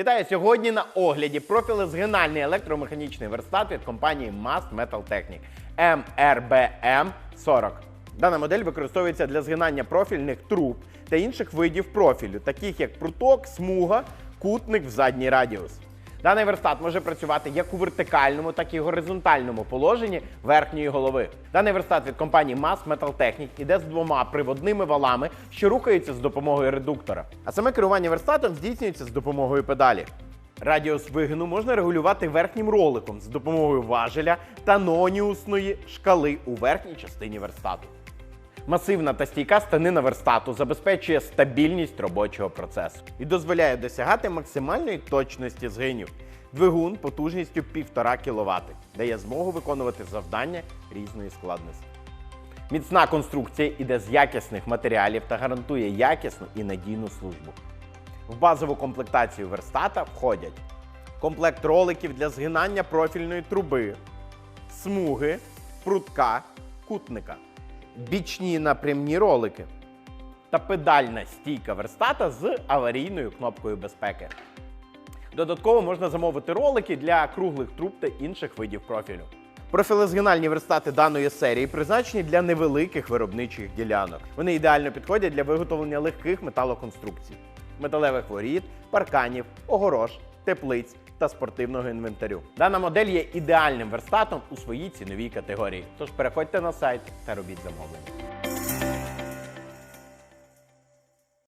Вітаю сьогодні на огляді профілезгинальний електромеханічний верстат від компанії Mast Metal Technic MRBM 40. Дана модель використовується для згинання профільних труб та інших видів профілю, таких як пруток, смуга, кутник в задній радіус. Даний верстат може працювати як у вертикальному, так і горизонтальному положенні верхньої голови. Даний верстат від компанії Mass Metal Technic іде з двома приводними валами, що рухаються з допомогою редуктора. А саме керування верстатом здійснюється з допомогою педалі. Радіус вигину можна регулювати верхнім роликом з допомогою важеля та ноніусної шкали у верхній частині верстату. Масивна та стійка станина верстату забезпечує стабільність робочого процесу і дозволяє досягати максимальної точності згинів. Двигун потужністю 1,5 кВт дає змогу виконувати завдання різної складності. Міцна конструкція іде з якісних матеріалів та гарантує якісну і надійну службу. В базову комплектацію верстата входять комплект роликів для згинання профільної труби, смуги, прутка, кутника, бічні напрямні ролики та педальна стійка верстата з аварійною кнопкою безпеки. Додатково можна замовити ролики для круглих труб та інших видів профілю. Профілезгинальні верстати даної серії призначені для невеликих виробничих ділянок. Вони ідеально підходять для виготовлення легких металоконструкцій, металевих воріт, парканів, огорож, теплиць та спортивного інвентарю. Дана модель є ідеальним верстатом у своїй ціновій категорії. Тож переходьте на сайт та робіть замовлення.